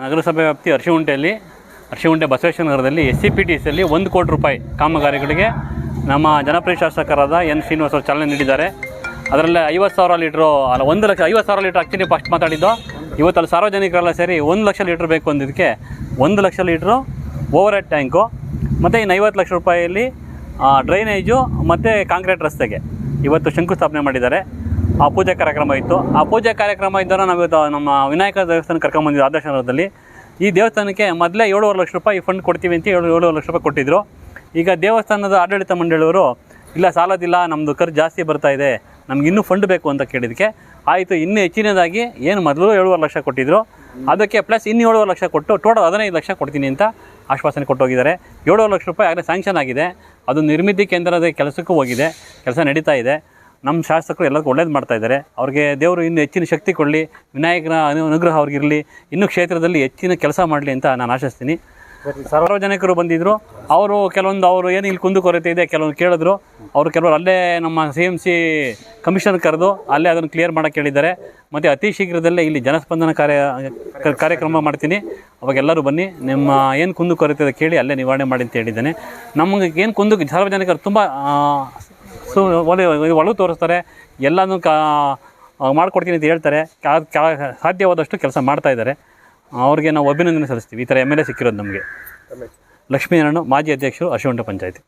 ನಗರಸಭೆ ವ್ಯಾಪ್ತಿ ಅರ್ಶಿಗುಂಟೆಯಲ್ಲಿ, ಅರ್ಶಿಗುಂಟೆ ಬಸವೇಶ್ವರ ನಗರದಲ್ಲಿ ಎಸ್ ಸಿ ಪಿ ಟಿ ಸಿಯಲ್ಲಿ ಒಂದು ಕೋಟಿ ರೂಪಾಯಿ ಕಾಮಗಾರಿಗಳಿಗೆ ನಮ್ಮ ಜನಪ್ರಿಯ ಶಾಸಕರಾದ ಎನ್ ಶ್ರೀನಿವಾಸರು ಚಾಲನೆ ನೀಡಿದ್ದಾರೆ. ಅದರಲ್ಲಿ ಐವತ್ತು ಸಾವಿರ ಲೀಟ್ರು, ಅಲ್ಲ, ಒಂದು ಲಕ್ಷ, ಐವತ್ತು ಸಾವಿರ ಲೀಟ್ರ್ ಆ್ಯಕ್ಚುಲಿ ಫಸ್ಟ್ ಮಾತಾಡಿದ್ದು. ಇವತ್ತು ಅಲ್ಲಿ ಸಾರ್ವಜನಿಕರೆಲ್ಲ ಸೇರಿ ಒಂದು ಲಕ್ಷ ಲೀಟ್ರ್ ಬೇಕು ಅಂದಿದ್ದಕ್ಕೆ ಒಂದು lakh litre overhead tank, ಮತ್ತು ಇನ್ನು ಐವತ್ತು ಲಕ್ಷ ರೂಪಾಯಿಯಲ್ಲಿ ಡ್ರೈನೇಜು, ಮತ್ತು ಕಾಂಕ್ರೀಟ್ ರಸ್ತೆಗೆ ಇವತ್ತು ಶಂಕುಸ್ಥಾಪನೆ ಮಾಡಿದ್ದಾರೆ. ಆ ಪೂಜೆ ಕಾರ್ಯಕ್ರಮ ಇತ್ತು. ಆ ಪೂಜೆ ಕಾರ್ಯಕ್ರಮ ಇದ್ದರೆ ನಾವು ನಮ್ಮ ವಿನಾಯಕ ದೇವಸ್ಥಾನ ಕರ್ಕೊಂಬಂದಿದ್ದು ಆದರ್ಶ ನಗರದಲ್ಲಿ. ಈ ದೇವಸ್ಥಾನಕ್ಕೆ ಮೊದಲೇ ಏಳುವರೆ ಲಕ್ಷ ರೂಪಾಯಿ ಫಂಡ್ ಕೊಡ್ತೀವಿ ಅಂತ ಏಳು ಏಳುವರೆ ಲಕ್ಷ ರೂಪಾಯಿ ಕೊಟ್ಟಿದ್ದರು ಈಗ ದೇವಸ್ಥಾನದ ಆಡಳಿತ ಮಂಡಳಿಯವರು, ಇಲ್ಲ, ಸಾಲದಿಲ್ಲ ನಮ್ಮದು ಖರ್ಚು ಜಾಸ್ತಿ ಬರ್ತಾ ಇದೆ, ನಮ್ಗೆ ಇನ್ನೂ ಫಂಡ್ ಬೇಕು ಅಂತ ಕೇಳಿದ್ದಕ್ಕೆ ಆಯಿತು, ಇನ್ನೂ ಹೆಚ್ಚಿನದಾಗಿ ಏನು ಮೊದಲು ಏಳುವರೆ ಲಕ್ಷ ಕೊಟ್ಟಿದ್ದರು ಅದಕ್ಕೆ ಪ್ಲಸ್ ಇನ್ನು ಏಳುವರೆ ಲಕ್ಷ ಕೊಟ್ಟು ಟೋಟಲ್ ಹದಿನೈದು ಲಕ್ಷ ಕೊಡ್ತೀನಿ ಅಂತ ಆಶ್ವಾಸನೆ ಕೊಟ್ಟೋಗಿದ್ದಾರೆ. ಏಳುವರೆ ಲಕ್ಷ ರೂಪಾಯಿ ಆಗಲೇ ಸ್ಯಾಂಕ್ಷನ್ ಆಗಿದೆ. ಅದು ನಿರ್ಮಿತಿ ಕೇಂದ್ರದ ಕೆಲಸಕ್ಕೂ ಹೋಗಿದೆ. ಕೆಲಸ ನಡೀತಾ ಇದೆ. ನಮ್ಮ ಶಾಸಕರು ಎಲ್ಲರಿಗೂ ಒಳ್ಳೇದು ಮಾಡ್ತಾ ಇದ್ದಾರೆ. ಅವ್ರಿಗೆ ದೇವರು ಇನ್ನೂ ಹೆಚ್ಚಿನ ಶಕ್ತಿ ಕೊಡಲಿ ವಿನಾಯಕನ ಅನು- ಅನುಗ್ರಹ ಅವ್ರಿಗಿರಲಿ ಇನ್ನೂ ಕ್ಷೇತ್ರದಲ್ಲಿ ಹೆಚ್ಚಿನ ಕೆಲಸ ಮಾಡಲಿ ಅಂತ ನಾನು ಆಶಿಸ್ತೀನಿ. ಸಾರ್ವಜನಿಕರು ಬಂದಿದ್ದರು ಅವರು ಕೆಲವೊಂದು ಅವರು ಏನು ಇಲ್ಲಿ ಕುಂದು ಕೊರತೆ ಇದೆ ಕೆಲವೊಂದು ಕೇಳಿದ್ರು. ಅವರು ಕೆಲವರು ಅಲ್ಲೇ ನಮ್ಮ ಸಿ ಎಂ ಸಿ ಕಮಿಷನ್ ಕರೆದು ಅಲ್ಲೇ ಅದನ್ನು ಕ್ಲಿಯರ್ ಮಾಡೋಕ್ಕೆ ಹೇಳಿದ್ದಾರೆ. ಮತ್ತು ಅತಿ ಶೀಘ್ರದಲ್ಲೇ ಇಲ್ಲಿ ಜನಸ್ಪಂದನ ಕಾರ್ಯ ಕಾರ್ಯಕ್ರಮ ಮಾಡ್ತೀನಿ. ಅವಾಗ ಎಲ್ಲರೂ ಬನ್ನಿ ನಿಮ್ಮ ಏನು ಕುಂದು ಕೊರತೆ ಇದೆ ಕೇಳಿ ಅಲ್ಲೇ ನಿವಾರಣೆ ಮಾಡಿ ಅಂತ ಹೇಳಿದ್ದೇನೆ. ನಮಗೆ ಏನು ಕುಂದು ಸಾರ್ವಜನಿಕರು ತುಂಬ ಸೊ ಒಲೆ ಒಳಗೆ ತೋರಿಸ್ತಾರೆ. ಎಲ್ಲನೂ ಕಾ ಮಾಡಿಕೊಡ್ತೀನಿ ಅಂತ ಹೇಳ್ತಾರೆ. ಸಾಧ್ಯವಾದಷ್ಟು ಕೆಲಸ ಮಾಡ್ತಾ ಇದ್ದಾರೆ. ಅವ್ರಿಗೆ ನಾವು ಅಭಿನಂದನೆ ಸಲ್ಲಿಸ್ತೀವಿ. ಈ ಥರ ಎಂ ಎಲ್ ಎ ಸಿಕ್ಕಿರೋದು ನಮಗೆ. ಲಕ್ಷ್ಮೀನಾರಾಯಣ ಮಾಜಿ ಅಧ್ಯಕ್ಷರು ಅಶ್ವಂಟ ಪಂಚಾಯತಿ.